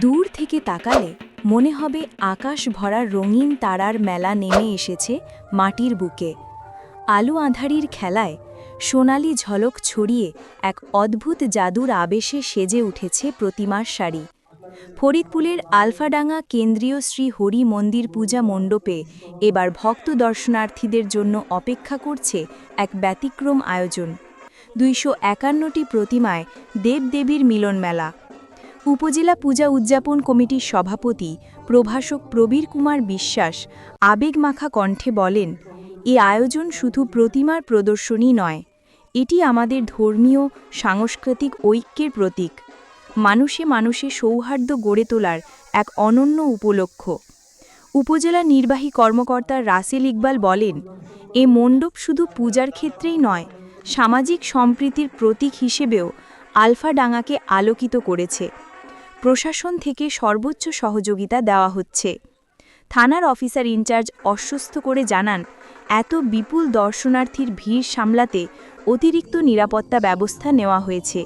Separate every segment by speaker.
Speaker 1: দূর থেকে তাকালে মনে হবে আকাশ ভরা রঙিন তারার মেলা নেমে এসেছে মাটির বুকে। আলো আঁধারির খেলায় সোনালি ঝলক ছড়িয়ে এক অদ্ভুত জাদুর আবেশে সেজে উঠেছে প্রতিমার শাড়ি ফরিদপুরের আলফাডাঙ্গা কেন্দ্রীয় শ্রী হরি মন্দির পূজা মণ্ডপে এবার ভক্ত দর্শনার্থীদের জন্য অপেক্ষা করছে এক ব্যতিক্রম আয়োজন। দুইশো একান্নটি প্রতিমায় দেবদেবীর মিলন মেলা উপজেলা পূজা উদযাপন কমিটির সভাপতি প্রভাষক প্রবীর কুমার বিশ্বাস আবেগমাখা কণ্ঠে বলেন, এ আয়োজন শুধু প্রতিমার প্রদর্শনী নয়, এটি আমাদের ধর্মীয়, সাংস্কৃতিক ঐক্যের প্রতীক। মানুষে মানুষে সৌহার্দ্য গড়ে তোলার এক অনন্য উপলক্ষ উপজেলা নির্বাহী কর্মকর্তা রাসেল ইকবাল বলেন, এ মণ্ডপ শুধু পূজার ক্ষেত্রেই নয়, সামাজিক সম্প্রীতির প্রতীক হিসেবেও আলফাডাঙ্গাকে আলোকিত করেছে। প্রশাসন থেকে সর্বোচ্চ সহযোগিতা দেওয়া হচ্ছে। থানার অফিসার ইনচার্জ অস্বস্ত করে জানান, এত বিপুল দর্শনার্থীর ভিড় সামলাতে অতিরিক্ত নিরাপত্তা ব্যবস্থা নেওয়া হয়েছে।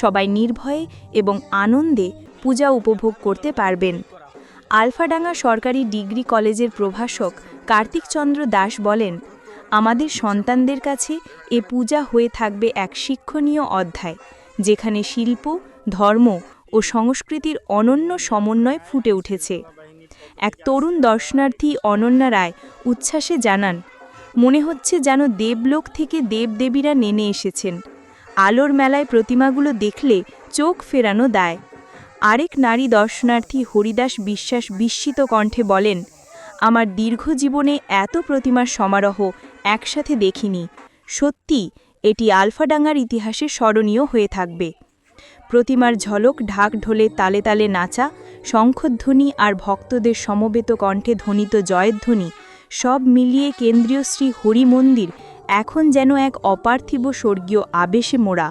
Speaker 1: সবাই নির্ভয়ে এবং আনন্দে পূজা উপভোগ করতে পারবেন। আলফাডাঙ্গা সরকারি ডিগ্রি কলেজের প্রভাষক কার্তিকচন্দ্র দাস বলেন, আমাদের সন্তানদের কাছে এ পূজা হয়ে থাকবে এক শিক্ষণীয় অধ্যায়, যেখানে শিল্প, ধর্ম ও সংস্কৃতির অনন্য সমন্বয় ফুটে উঠেছে। এক তরুণ দর্শনার্থী অনন্যা রায় উচ্ছ্বাসে জানান, মনে হচ্ছে যেন দেবলোক থেকে দেবদেবীরা নেমে এসেছেন। আলোর মেলায় প্রতিমাগুলো দেখলে চোখ ফেরানো দায়। আরেক নারী দর্শনার্থী হরিদাস বিশ্বাস বিস্মিত কণ্ঠে বলেন, আমার দীর্ঘ জীবনে এত প্রতিমার সমারোহ একসাথে দেখিনি। সত্যি এটি আলফাডাঙ্গার ইতিহাসে স্মরণীয় হয়ে থাকবে। প্রতিমার ঝলক ঢাক ঢোলে তালে তালে নাচা, শঙ্খধ্বনি আর ভক্তদের সমবেত কণ্ঠে ধ্বনিত জয়ধ্বনি, সব মিলিয়ে কেন্দ্রীয় শ্রী হরি মন্দির এখন যেন এক অপার্থিব স্বর্গীয় আবেশে মোড়া।